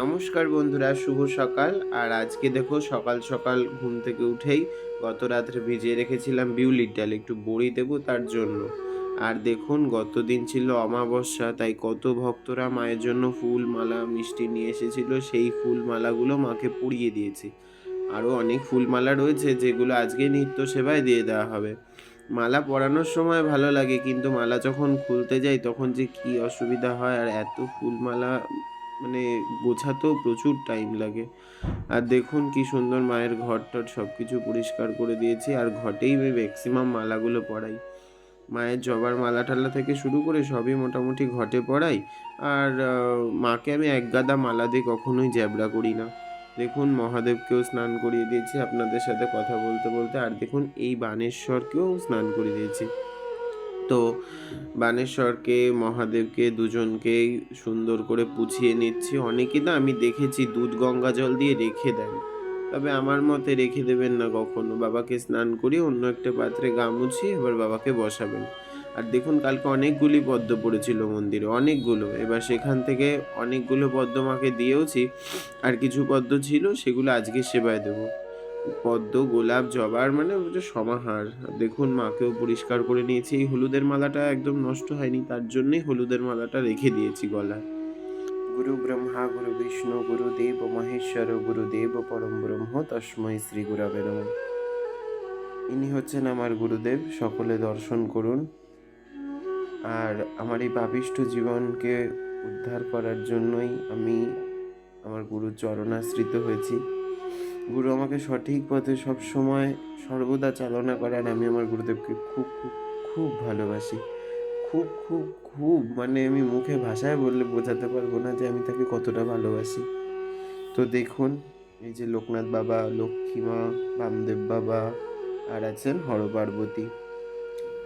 নমস্কার বন্ধুরা, শুভ সকাল। আর আজকে দেখো, সকাল সকাল ঘুম থেকে উঠেই গত রাত্রে ভিজিয়ে রেখেছিলাম বিউলির ডাল, একটু বড়ি দেবো তার জন্য। আর দেখুন, গত দিন ছিল অমাবস্যা, তাই কত ভক্তরা মায়ের জন্য ফুল মালা, মিষ্টি নিয়ে এসেছিল, সেই ফুল মালাগুলো মাকে পুড়িয়ে দিয়েছি। আরও অনেক ফুলমালা রয়েছে, যেগুলো আজকে নিত্য সেবায় দিয়ে দেওয়া হবে। মালা পরানোর সময় ভালো লাগে, কিন্তু মালা যখন খুলতে যাই, তখন যে কি অসুবিধা হয়, আর এত ফুলমালা মানে গোছাতেও প্রচুর টাইম লাগে। আর দেখুন কি সুন্দর মায়ের ঘর টর সব কিছু পরিষ্কার করে দিয়েছি। আর ঘটেই আমি ম্যাক্সিমাম মালাগুলো পরাই মায়ের জবার মালা টালা থেকে শুরু করে সবই মোটামুটি ঘটে পড়াই। আর মাকে আমি এক গাদা মালা দিয়ে কখনোই জ্যাবড়া করি না। দেখুন মহাদেবকেও স্নান করিয়ে দিয়েছি। আপনাদের সাথে কথা বলতে বলতে, আর দেখুন এই বানেশ্বরকেও স্নান করিয়ে দিয়েছি। তো বানেশ্বরকে, মহাদেবকে দুজনকেই সুন্দর করে পুছিয়ে নিচ্ছি। অনেকেই না আমি দেখেছি দুধ গঙ্গা জল দিয়ে রেখে দেন। তবে আমার মতে রেখে দেবেন না কখনো। বাবাকে স্নান করিয়ে অন্য একটা পাত্রে গা মুছিয়ে এবার বাবাকে বসাবেন। আর দেখুন, কালকে অনেকগুলি পদ্ম পড়েছিল মন্দিরে, অনেকগুলো। এবার সেখান থেকে অনেকগুলো পদ্ম মাকে দিয়েওছি। আর কিছু পদ্ম ছিল, সেগুলো আজকে সেবায় দেবো। পদ্ম, গোলাপ, জবার মানে সমাহার। দেখুন, মাকেও পরিষ্কার করে নিয়েছি। এই হলুদের মালাটা একদম নষ্ট হয়নি, তার জন্যই হলুদের মালাটা রেখে দিয়েছি গলায়। গুরু ব্রহ্মা, গুরু বিষ্ণু গুরুদেব মহেশ্বর গুরুদেব পরম ব্রহ্ম, তস্মৈ শ্রী গুরবে নমঃ। ইনি হচ্ছেন আমার গুরুদেব, সকলে দর্শন করুন। আর আমার এই পাপিষ্ঠ জীবনকে উদ্ধার করার জন্যই আমি আমার গুরুর চরণাশ্রিত হয়েছি। গুরু আমাকে সঠিক পথে সব সময় সর্বদা চালনা করে আর আমি আমার গুরুদেবকে খুব খুব খুব ভালোবাসি। খুব খুব খুব মানে আমি মুখে ভাষায় বললে বোঝাতে পারব না যে আমি তাকে কতটা ভালোবাসি। তো দেখুন, এই যে লোকনাথ বাবা লক্ষ্মীমা বামদেব বাবা, আর আছেন হর পার্বতী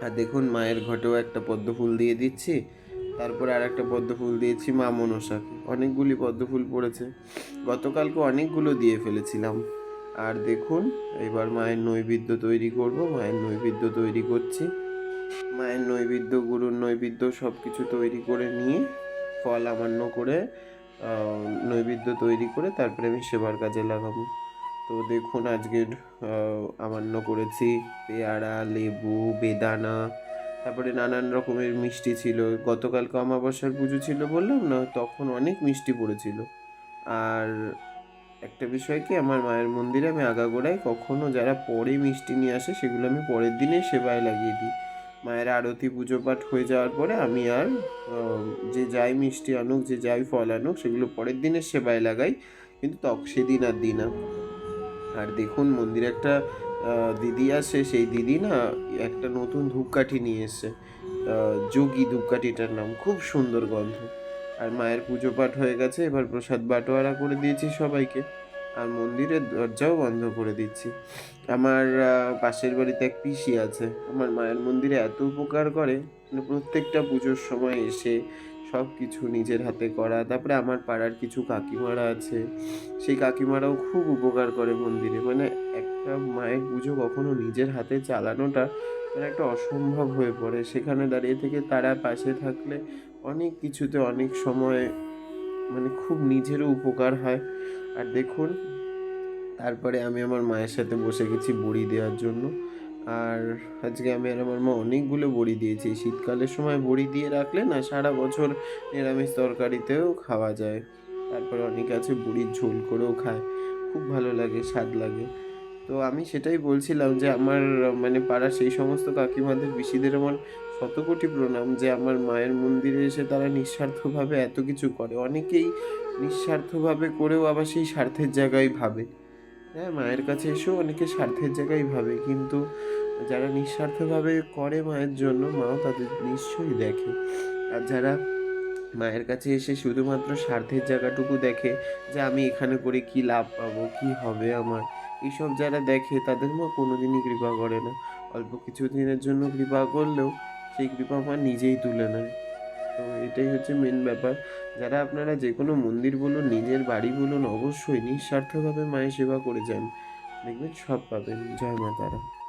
আর দেখুন, মায়ের ঘটেও একটা পদ্ম ফুল দিয়ে দিচ্ছি। তারপর আর একটা পদ্ম ফুল দিয়েছি মা মনসাকে। অনেকগুলি পদ্ম ফুল পড়েছে। গতকালকে অনেকগুলো দিয়ে ফেলেছিলাম। আর দেখুন, এবার মায়ের নৈবেদ্য তৈরি করব, মায়ের নৈবেদ্য তৈরি করছি। মায়ের নৈবেদ্য, গুরুর নৈবেদ্য সব কিছু তৈরি করে নিয়ে, ফল আমান্য করে নৈবেদ্য তৈরি করে তারপরে আমি সেবার কাজে লাগাবো। তো দেখুন, আজকের আমান্য করেছি। পেয়ারা, লেবু, বেদানা তারপরে নানান রকমের মিষ্টি ছিল। গতকালকে অমাবস্যার পুজো ছিল বললাম না, তখন অনেক মিষ্টি পড়েছিল। আর একটা বিষয় কি, আমার মায়ের মন্দিরে আমি আগাগোড়ায় কখনও যারা পরে মিষ্টি নিয়ে আসে, সেগুলো আমি পরের দিনে সেবায় লাগিয়ে দিই। মায়ের আরতি পুজো পাঠ হয়ে যাওয়ার পরে আমি আর যে যাই মিষ্টি আনুক, যে যাই ফল আনুক, সেগুলো পরের দিনে সেবায় লাগাই, কিন্তু তখ সেদিন আর দিই না। আর দেখুন মন্দিরে একটা দিদি আসে সেই দিদি না একটা নতুন ধূপকাঠি নিয়ে এসছে। যোগী ধূপকাঠিটার নাম। খুব সুন্দর গন্ধ। আর মায়ের পুজো পাঠ হয়ে গেছে, এবার প্রসাদ বাটোয়ারা করে দিয়েছি সবাইকে। আর মন্দিরের দরজাও বন্ধ করে দিচ্ছি। আমার পাশের বাড়িতে এক পিসি আছে। আমার মায়ের মন্দিরে এত উপকার করে। মানে প্রত্যেকটা পুজোর সময় এসে সব কিছু নিজের হাতে করা। তারপরে আমার পাড়ার কিছু কাকিমারা আছে। সেই কাকিমারাও খুব উপকার করে মন্দিরে। মানে একটা মায়ের পুজো কখনো নিজের হাতে চালানোটা মানে একটা অসম্ভব হয়ে পড়ে। সেখানে দাঁড়িয়ে থেকে তারা পাশে থাকলে অনেক কিছুতে অনেক সময় মানে খুব নিজেরও উপকার হয়। আর দেখুন, তারপরে আমি আমার মায়ের সাথে বসে গেছি বড়ি দেওয়ার জন্য। আর আজকে আমি আর আমার মা অনেকগুলো বড়ি দিয়েছি। শীতকালের সময় বড়ি দিয়ে রাখলে না সারা বছর নিরামিষ তরকারিতেও খাওয়া যায়। তারপরে অনেকে আছে বড়ির ঝোল করেও খায়। খুব ভালো লাগে, স্বাদ লাগে। তো আমি সেটাই বলছিলাম যে আমার মানে পাড়ার সেই সমস্ত কাকিমাদের পিসিদের আমার শতকোটি প্রণাম যে আমার মায়ের মন্দিরে এসে তারা নিঃস্বার্থভাবে এত কিছু করে। অনেকেই নিঃস্বার্থভাবে করেও আবার সেই স্বার্থের জায়গায় ভাবে। হ্যাঁ মায়ের কাছে এসেও অনেকে স্বার্থের জায়গায় ভাবে, কিন্তু যারা নিঃস্বার্থভাবে করে মায়ের জন্য, মাও তাদের নিশ্চয়ই দেখে। আর যারা মায়ের কাছে এসে শুধুমাত্র স্বার্থের জায়গাটুকু দেখে যে আমি এখানে করে কি লাভ পাবো, কি হবে আমার এইসব যারা দেখে তাদের মা কোনো দিনই কৃপা করে না। অল্প কিছু দিনের জন্য কৃপা করলেও সেই কৃপা মা নিজেই তুলে নেয়। তো এটাই হচ্ছে মেন ব্যাপার। যারা আপনারা যে কোনো মন্দির বলুন, নিজের বাড়ি বলুন, অবশ্যই নিঃস্বার্থভাবে মায়ের সেবা করে যান। দেখবেন সব পাবেন। জয় মা তারা।